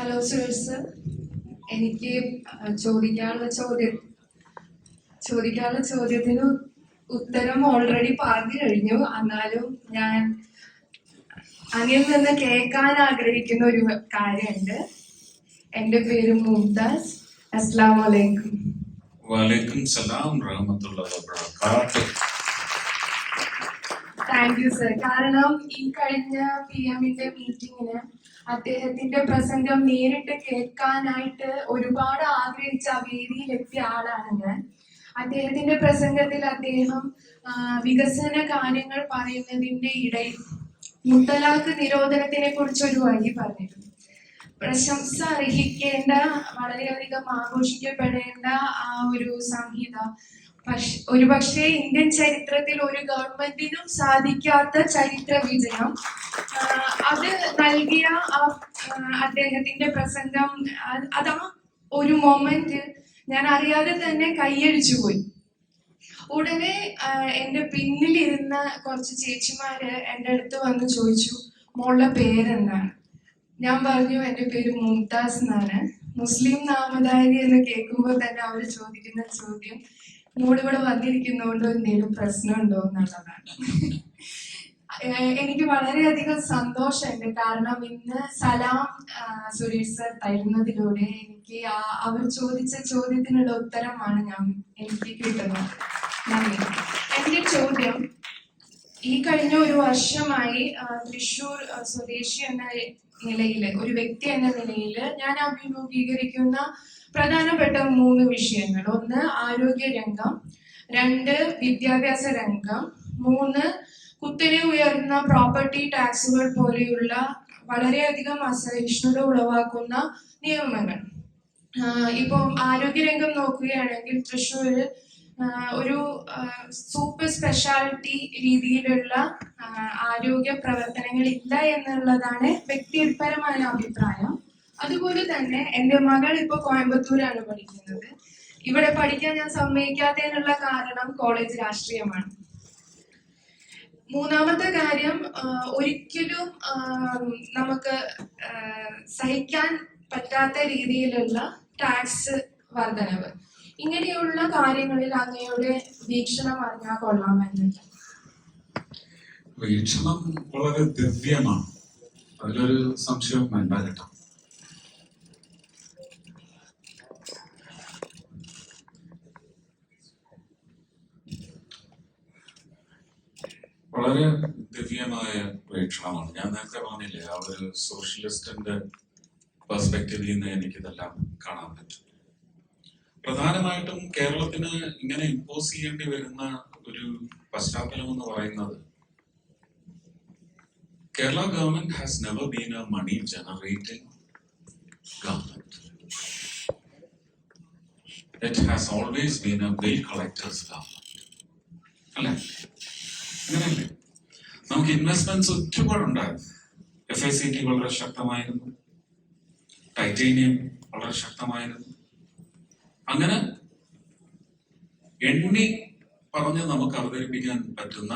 Hello Suresh എനിക്ക് ചോദിക്കാനുള്ള ചോദ്യം ചോദിക്കാനുള്ള ചോദ്യത്തിന് ഉത്തരം ഓൾറെഡി പറഞ്ഞു കഴിഞ്ഞു. എന്നാലും ഞാൻ അങ്ങിൽ നിന്ന് കേൾക്കാൻ ആഗ്രഹിക്കുന്ന ഒരു കാര്യമുണ്ട്. എന്റെ പേര് മുംതാസ്. അസ്ലാം വലൈക്കും വലൈക്കും സലാം റഹമത്തുള്ള താങ്ക് യു സർ. കാരണം ഈ കഴിഞ്ഞ പി എമ്മിന്റെ മീറ്റിംഗിന് അദ്ദേഹത്തിന്റെ പ്രസംഗം നേരിട്ട് കേൾക്കാനായിട്ട് ഒരുപാട് ആഗ്രഹിച്ച ആ വേദിയിലെത്തിയ ആളാണ് ഞാൻ. അദ്ദേഹത്തിന്റെ പ്രസംഗത്തിൽ അദ്ദേഹം വികസന കാര്യങ്ങൾ പറയുന്നതിന്റെ ഇടയിൽ മുത്തലാഖ് നിരോധനത്തിനെ കുറിച്ച് ഒരു വഴി പറഞ്ഞിരുന്നു. പ്രശംസ അർഹിക്കേണ്ട വളരെയധികം ആഘോഷിക്കപ്പെടേണ്ട ആ ഒരു സംഹിത പക്ഷ ഒരുപക്ഷെ ഇന്ത്യൻ ചരിത്രത്തിൽ ഒരു ഗവൺമെന്റിനും സാധിക്കാത്ത ചരിത്ര വിജയം അത് നൽകിയ അദ്ദേഹത്തിന്റെ പ്രസംഗം അത് ഒരു മൊമെന്റ് ഞാൻ അറിയാതെ തന്നെ കൈയടിച്ചു പോയി. ഉടനെ എന്റെ പിന്നിലിരുന്ന കുറച്ച് ചേച്ചിമാര് എന്റെ അടുത്ത് വന്ന് ചോദിച്ചു മോളുടെ പേരെന്താണ്? ഞാൻ പറഞ്ഞു എന്റെ പേര് മുംതാസ് എന്നാണ്. മുസ്ലിം നാമധാരി എന്ന് കേൾക്കുമ്പോൾ തന്നെ അവർ ചോദിക്കുന്ന ചോദ്യം മോളിവിടെ വന്നിരിക്കുന്നതുകൊണ്ട് എന്തെങ്കിലും പ്രശ്നമുണ്ടോ എന്നുള്ളതാണ്. എനിക്ക് വളരെയധികം സന്തോഷമുണ്ട്. കാരണം ഇന്ന് സലാം സുരേഷ് സർ തരുന്നതിലൂടെ എനിക്ക് അവർ ചോദിച്ച ചോദ്യത്തിനുള്ള ഉത്തരമാണ് ഞാൻ എനിക്ക് കിട്ടുന്നത്. നന്ദി. എന്റെ ചോദ്യം ഈ കഴിഞ്ഞ ഒരു വർഷമായി തൃശൂർ സ്വദേശി എന്ന നിലയിൽ ഒരു വ്യക്തി എന്ന നിലയിൽ ഞാൻ അഭിമുഖീകരിക്കുന്ന പ്രധാനപ്പെട്ട മൂന്ന് വിഷയങ്ങൾ. ഒന്ന് ആരോഗ്യ രംഗം. രണ്ട് വിദ്യാഭ്യാസ രംഗം. മൂന്ന് കുത്തനെ ഉയർന്ന പ്രോപ്പർട്ടി ടാക്സുകൾ പോലെയുള്ള വളരെയധികം അസഹിഷ്ണുത ഉളവാക്കുന്ന നിയമങ്ങൾ. ഇപ്പം ആരോഗ്യരംഗം നോക്കുകയാണെങ്കിൽ തൃശ്ശൂര് ഒരു സൂപ്പർ സ്പെഷ്യാലിറ്റി രീതിയിലുള്ള ആരോഗ്യ പ്രവർത്തനങ്ങൾ ഇല്ല എന്നുള്ളതാണ് വ്യക്തിപരമായ അഭിപ്രായം. അതുപോലെ തന്നെ എന്റെ മകൾ ഇപ്പോൾ കോയമ്പത്തൂരാണ് പഠിക്കുന്നത്. ഇവിടെ പഠിക്കാൻ ഞാൻ സമ്മതിക്കാത്തതിനുള്ള കാരണം കോളേജ് രാഷ്ട്രീയമാണ്. മൂന്നാമത്തെ കാര്യം ഒരിക്കലും നമുക്ക് സഹിക്കാൻ പറ്റാത്ത രീതിയിലുള്ള ടാക്സ് വർധനവ്. ഇങ്ങനെയുള്ള കാര്യങ്ങളിൽ അങ്ങയുടെ വീക്ഷണം അറിഞ്ഞാൽ കൊള്ളാമെന്നുണ്ട് വീക്ഷണം വളരെ ദിവ്യമാണ്. അതിലൊരു സംശയം വേണ്ട വളരെ ദിവ്യമായ വീക്ഷണമാണ്. ഞാൻ നേരത്തെ പറഞ്ഞില്ലേ ആ ഒരു സോഷ്യലിസ്റ്റിന്റെ പെർസ്പെക്റ്റീവിൽ നിന്ന് എനിക്കിതെല്ലാം കാണാൻ പറ്റും. പ്രധാനമായിട്ടും കേരളത്തിന് ഇങ്ങനെ ഇമ്പോസ് ചെയ്യേണ്ടി വരുന്ന ഒരു പശ്ചാത്തലം എന്ന് പറയുന്നത് Kerala government has never been a money generating government it has always been a bill collectors government. അല്ലേ? അങ്ങനെയല്ലേ? നമുക്ക് ഇൻവെസ്റ്റ്മെന്റ്സ് ഒരുപാടുണ്ടായിരുന്നു എഫ് ഐ സി ടി വളരെ ശക്തമായിരുന്നു. ടൈറ്റേനിയം വളരെ ശക്തമായിരുന്നു. അങ്ങനെ എണ്ണി പറഞ്ഞ് നമുക്ക് അവതരിപ്പിക്കാൻ പറ്റുന്ന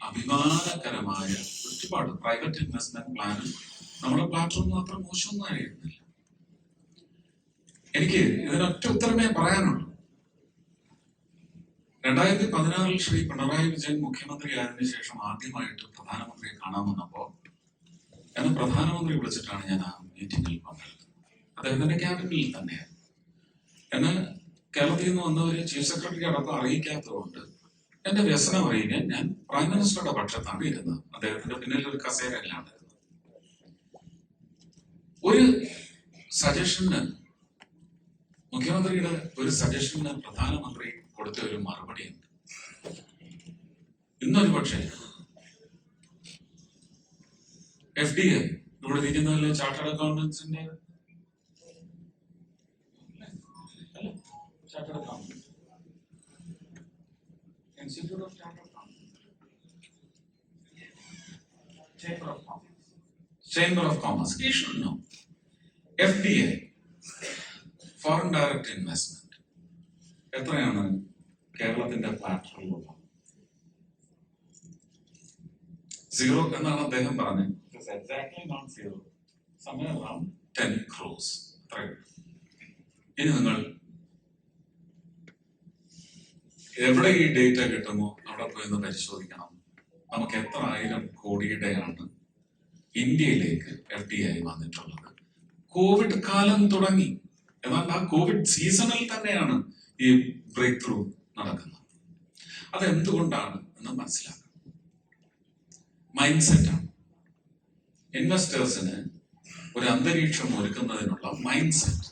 അഭിമാനകരമായ ഒരുപാട് പ്രൈവറ്റ് ഇൻവെസ്റ്റ്മെന്റ് പ്ലാനും നമ്മുടെ പ്ലാറ്റ്ഫോം മാത്രം മോശമൊന്നും അറിയുന്നില്ല എനിക്ക് ഇതിനൊറ്റ ഉത്തരമേ പറയാനുള്ളൂ. രണ്ടായിരത്തി പതിനാറിൽ ശ്രീ പിണറായി വിജയൻ മുഖ്യമന്ത്രി ആയതിനു ശേഷം ആദ്യമായിട്ട് പ്രധാനമന്ത്രിയെ കാണാൻ വന്നപ്പോ എന്നെ പ്രധാനമന്ത്രി വിളിച്ചിട്ടാണ് ഞാൻ ആ മീറ്റിംഗിൽ പങ്കെടുത്തത് അദ്ദേഹത്തിന്റെ ക്യാബിനിൽ തന്നെയായിരുന്നു. എന്നെ കേരളത്തിൽ നിന്ന് ഒരു ചീഫ് സെക്രട്ടറി അടക്കം അറിയിക്കാത്തതുകൊണ്ട് എന്റെ വ്യസനം അറിയിക്കാൻ ഞാൻ പ്രൈം മിനിസ്റ്ററുടെ പക്ഷത്താണ് ഇരുന്നത്. അദ്ദേഹത്തിന്റെ പിന്നിൽ ഒരു കസേരയിലാണ് ഒരു സജഷന് മുഖ്യമന്ത്രിയുടെ ഒരു സജഷന് പ്രധാനമന്ത്രി കൊടുത്ത ഒരു മറുപടിയുണ്ട് ഇന്നൊരു പക്ഷേ എഫ് ഡി എ ഇവിടെ ഇരിക്കുന്നതിലെ ചാർട്ടേഡ് അക്കൗണ്ടൻസിന്റെ Institute of Chartered Accountants. Chamber of Commerce. Chamber of Commerce. You should know. FDA, Foreign Direct Investment. എത്രയാണ് കേരളത്തിന്റെ പ്ലാറ്റ്ഫോമിലുള്ള സീറോ എന്നാണ് അദ്ദേഹം പറഞ്ഞത് എക്സാക്ട്ലി നോട്ട് സീറോ സമയം അറൌണ്ട് ടെൻ ക്രോസ് അത്രയും ഇനി നിങ്ങൾ എവിടെ ഈ ഡേറ്റ കിട്ടുമോ അവിടെ പോയി ഒന്ന് പരിശോധിക്കണം. നമുക്ക് എത്ര ആയിരം കോടിയുടെയാണ് ഇന്ത്യയിലേക്ക് എഫ് ഡി ഐ വന്നിട്ടുള്ളത്. കോവിഡ് കാലം തുടങ്ങി. എന്നാൽ ആ കോവിഡ് സീസണിൽ തന്നെയാണ് ഈ ബ്രേക്ക് ത്രൂ നടക്കുന്നത്. അത് എന്തുകൊണ്ടാണ് എന്ന് മനസ്സിലാക്കണം മൈൻഡ് സെറ്റാണ് ഇൻവെസ്റ്റേഴ്സിന് ഒരു അന്തരീക്ഷം ഒരുക്കുന്നതിനുള്ള mind set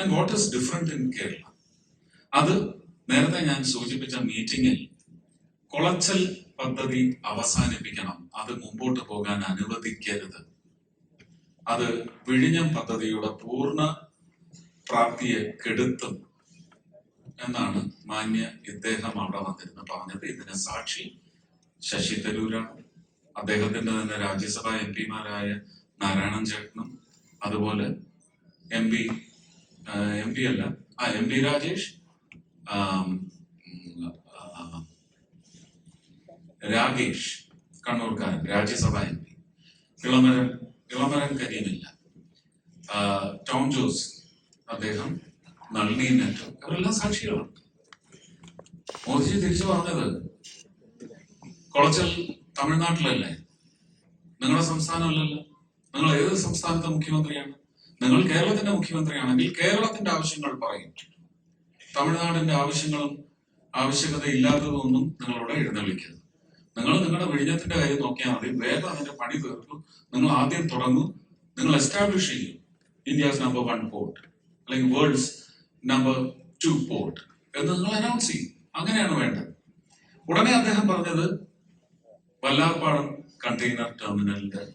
and what is different in Kerala അത് നേരത്തെ ഞാൻ സൂചിപ്പിച്ച മീറ്റിംഗിൽ കുളച്ചൽ പദ്ധതി അവസാനിപ്പിക്കണം. അത് മുമ്പോട്ട് പോകാൻ അനുവദിക്കരുത്. അത് വിഴിഞ്ഞം പദ്ധതിയുടെ പൂർണ പ്രാപ്തിയെ കെടുത്തും എന്നാണ് മാന്യ ഇദ്ദേഹം അവിടെ വന്നിരുന്ന് പറഞ്ഞത്. ഇതിന് സാക്ഷി ശശി തരൂരാണ്. അദ്ദേഹത്തിന്റെ തന്നെ രാജ്യസഭാ എം പിമാരായ നാരായണൻ ചേട്ടനും അതുപോലെ എം പി എം പി അല്ല ആ എം പി രാജേഷ് രാഗേഷ് കണ്ണൂർക്കാരൻ രാജ്യസഭ എം പി. ഇളമരം ഇളമരം കരീമില്ല ടോം ജോസ് അദ്ദേഹം നളിനി നെറ്റോ ഇവരെല്ലാം സാക്ഷികളാണ്. മോദിജി തിരിച്ചു പറഞ്ഞത് കൊളച്ചൽ തമിഴ്നാട്ടിലല്ലേ? നിങ്ങളുടെ സംസ്ഥാനമല്ലല്ലോ. നിങ്ങൾ ഏത് സംസ്ഥാനത്തെ മുഖ്യമന്ത്രിയാണ്? നിങ്ങൾ കേരളത്തിന്റെ മുഖ്യമന്ത്രിയാണെങ്കിൽ കേരളത്തിന്റെ ആവശ്യങ്ങൾ പറയും തമിഴ്നാടിന്റെ ആവശ്യങ്ങളും ആവശ്യകത ഇല്ലാത്തതൊന്നും നിങ്ങളോട് എഴുന്നള്ളിക്കരുത്. നിങ്ങൾ നിങ്ങളുടെ വിഴിഞ്ഞത്തിന്റെ കാര്യം നോക്കിയാൽ മതി. വേഗം അതിന്റെ പണി തീർക്കും. നിങ്ങൾ ആദ്യം തുടങ്ങും. നിങ്ങൾ എസ്റ്റാബ്ലിഷ് ചെയ്യും. ഇന്ത്യസ് നമ്പർ വൺ പോർട്ട് അല്ലെങ്കിൽ വേൾഡ്സ് നമ്പർ ടു പോർട്ട് എന്ന് നിങ്ങൾ അനൗൺസ് ചെയ്യും. അങ്ങനെയാണ് വേണ്ടത്. ഉടനെ അദ്ദേഹം പറഞ്ഞത് വല്ലാപ്പാടം കണ്ടെയ്നർ ടെർമിനലിന്റെ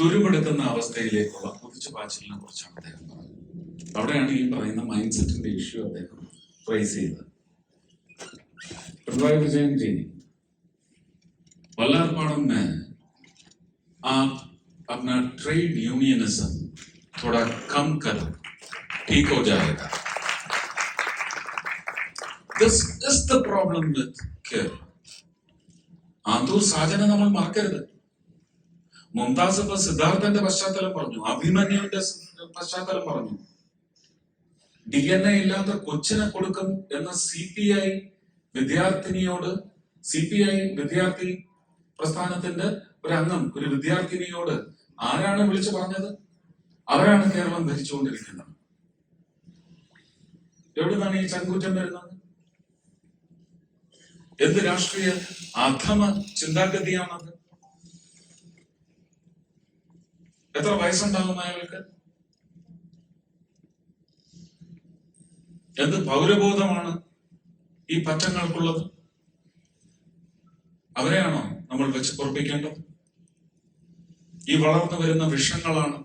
തുരുമെടുക്കുന്ന അവസ്ഥയിലേക്കുള്ള കുതിച്ചു പാച്ചിലിനെ കുറിച്ചാണ് അദ്ദേഹം പറഞ്ഞത്. അവിടെയാണ് ഈ പറയുന്ന മൈൻഡ് സെറ്റിന്റെ ഇഷ്യൂ അദ്ദേഹം റേസ് ചെയ്തത് पिणराई विजयन जी वल्लरपाड़म में आप अपना ट्रेड यूनियनिज्म थोड़ा कम करो ठीक हो जाएगा this is the problem with Kerala Anthoor Sajan നമ്മൾ മറക്കരുത് മുംതാസ് ഇപ്പൊ സിദ്ധാർത്ഥന്റെ പശ്ചാത്തലം പറഞ്ഞു അഭിമന്യുവിന്റെ സ് പശ്ചാത്തലം പറഞ്ഞു ഡി എൻ എ ഇല്ലാത്ത കൊച്ചിനെ കൊടുക്കും എന്ന സി പി ഐ വിദ്യാർത്ഥിനിയോട് സി പി ഐ വിദ്യാർത്ഥി പ്രസ്ഥാനത്തിന്റെ ഒരു അംഗം ഒരു വിദ്യാർത്ഥിനിയോട് ആരാണ് വിളിച്ചു പറഞ്ഞത്? അവരാണ് കേരളം ഭരിച്ചുകൊണ്ടിരിക്കുന്നത്. എവിടുന്നാണ് ഈ ചങ്കൂറ്റം വരുന്നത്? എന്ത് രാഷ്ട്രീയ അധമ ചിന്താഗതിയാണത്? എത്ര വയസ്സുണ്ടാകും അയാൾക്ക്? എന്ത് പൗരബോധമാണ് ഈ പറ്റങ്ങൾക്കുള്ളത്? അവരെയാണോ നമ്മൾ വെച്ച് പൊറപ്പിക്കേണ്ടത്? ഈ വളർന്നു വരുന്ന വിഷങ്ങളാണ്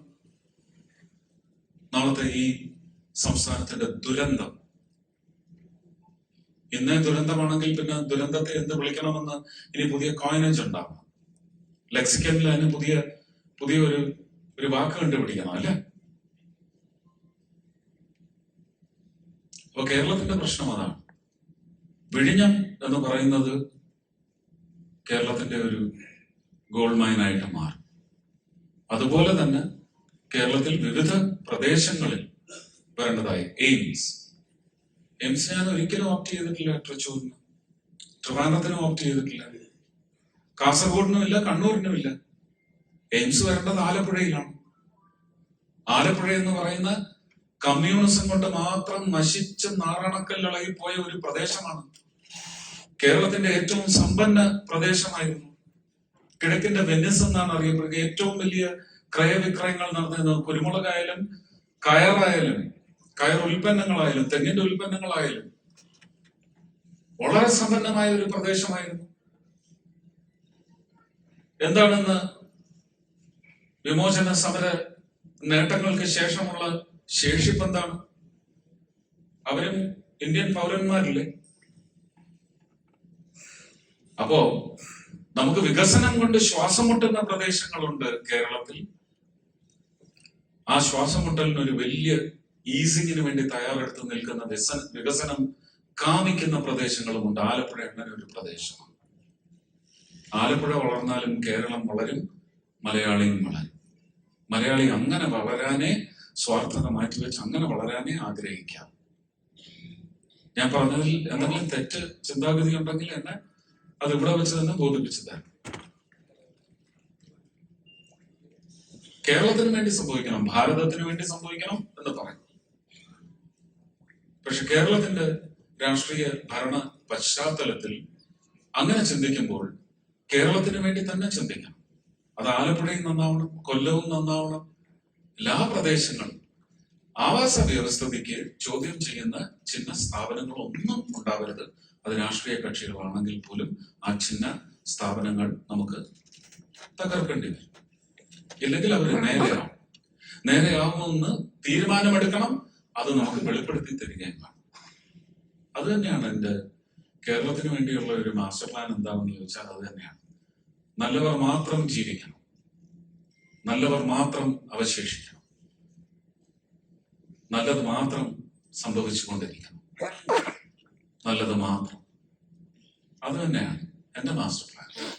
നാളത്തെ ഈ സംസ്ഥാനത്തിന്റെ ദുരന്തം. ഇന്ന് ദുരന്തമാണെങ്കിൽ പിന്നെ ദുരന്തത്തെ എന്ത് വിളിക്കണമെന്ന് ഇനി പുതിയ കോയിനേജ് ഉണ്ടാവണം. ലെക്സിക്കനിൽ അതിന് പുതിയ പുതിയ ഒരു ഒരു വാക്ക് കണ്ടുപിടിക്കണം അല്ലേ? അപ്പൊ കേരളത്തിന്റെ പ്രശ്നം അതാണ്. വിഴിഞ്ഞം എന്ന് പറയുന്നത് കേരളത്തിന്റെ ഒരു ഗോൾഡ് മൈനായിട്ട് മാറും. അതുപോലെ തന്നെ കേരളത്തിൽ വിവിധ പ്രദേശങ്ങളിൽ വരേണ്ടതായി എയിംസ്. എയിംസ് ഞാൻ ഒരിക്കലും ഓപ്റ്റ് ചെയ്തിട്ടില്ല തൃശ്ശൂരിന്. ട്രിവാൻഡ്രത്തിനും ഓപ്റ്റ് ചെയ്തിട്ടില്ല. കാസർഗോഡിനും ഇല്ല കണ്ണൂരിനും ഇല്ല. എയിംസ് വരേണ്ടത് ആലപ്പുഴയിലാണ്. ആലപ്പുഴ എന്ന് പറയുന്ന കമ്മ്യൂണിസം കൊണ്ട് മാത്രം നശിച്ച് നാറണക്കല്ലിളകി പോയ ഒരു പ്രദേശമാണ്. കേരളത്തിന്റെ ഏറ്റവും സമ്പന്ന പ്രദേശമായിരുന്നു. കിഴക്കിന്റെ വെന്നിസ് എന്നാണ് അറിയപ്പെടുക ഏറ്റവും വലിയ ക്രയവിക്രയങ്ങൾ നടന്നിരുന്നത് കുരുമുളകായാലും കയറായാലും കയർ ഉൽപ്പന്നങ്ങളായാലും തെങ്ങിന്റെ ഉൽപ്പന്നങ്ങളായാലും. വളരെ സമ്പന്നമായ ഒരു പ്രദേശമായിരുന്നു. എന്താണെന്ന് വിമോചന സമര നേട്ടങ്ങൾക്ക് ശേഷമുള്ള ശേഷിപ്പ് എന്താണ് അവരും ഇന്ത്യൻ പൗരന്മാരില്ലേ? അപ്പോ നമുക്ക് വികസനം കൊണ്ട് ശ്വാസം മുട്ടുന്ന പ്രദേശങ്ങളുണ്ട് കേരളത്തിൽ. ആ ശ്വാസം മുട്ടലിന് ഒരു വലിയ ഈസിങ്ങിന് വേണ്ടി തയ്യാറെടുത്ത് നിൽക്കുന്ന വികസന കാമിക്കുന്ന പ്രദേശങ്ങളുമുണ്ട്. ആലപ്പുഴ അങ്ങനെ ഒരു പ്രദേശമാണ്. ആലപ്പുഴ വളർന്നാലും കേരളം വളരും മലയാളിയും വളരും. മലയാളി അങ്ങനെ വളരാനേ സ്വാർത്ഥത മാറ്റിവെച്ച് അങ്ങനെ വളരാനേ ആഗ്രഹിക്കാം. ഞാൻ പറഞ്ഞതിൽ എന്തെങ്കിലും തെറ്റ് ചിന്താഗതി ഉണ്ടെങ്കിൽ എന്നെ അത് ഇവിടെ വെച്ച് തന്നെ ബോധിപ്പിച്ചു തരണം കേരളത്തിന് വേണ്ടി സംഭവിക്കണം ഭാരതത്തിന് വേണ്ടി സംഭവിക്കണം എന്ന് പറയും. പക്ഷെ കേരളത്തിന്റെ രാഷ്ട്രീയ ഭരണ പശ്ചാത്തലത്തിൽ അങ്ങനെ ചിന്തിക്കുമ്പോൾ കേരളത്തിന് വേണ്ടി തന്നെ ചിന്തിക്കണം. അത് ആലപ്പുഴയും നന്നാവണം കൊല്ലവും നന്നാവണം എല്ലാ പ്രദേശങ്ങളും ആവാസ വ്യവസ്ഥിതിക്ക് ചോദ്യം ചെയ്യുന്ന ചിഹ്ന സ്ഥാപനങ്ങളൊന്നും ഉണ്ടാവരുത്. അത് രാഷ്ട്രീയ കക്ഷികളാണെങ്കിൽ പോലും ആ ചിഹ്ന സ്ഥാപനങ്ങൾ നമുക്ക് തകർക്കേണ്ടി വരും. ഇല്ലെങ്കിൽ അവർ നേരെയാവും. നേരെയാവുമെന്ന് തീരുമാനമെടുക്കണം. അത് നമുക്ക് വെളിപ്പെടുത്തി തരികയും വേണം. അത് തന്നെയാണ് എന്റെ കേരളത്തിന് വേണ്ടിയുള്ള ഒരു മാസ്റ്റർ പ്ലാൻ എന്താണെന്ന് ചോദിച്ചാൽ അത് തന്നെയാണ്. നല്ലവർ മാത്രം ജീവിക്കണം. നല്ലവർ മാത്രം അവശേഷിക്കണം. നല്ലത് മാത്രം സംഭവിച്ചുകൊണ്ടിരിക്കണം. നല്ലത് മാത്രം. അത് തന്നെയാണ് എന്റെ മാസ്റ്റർ പ്ലാൻ.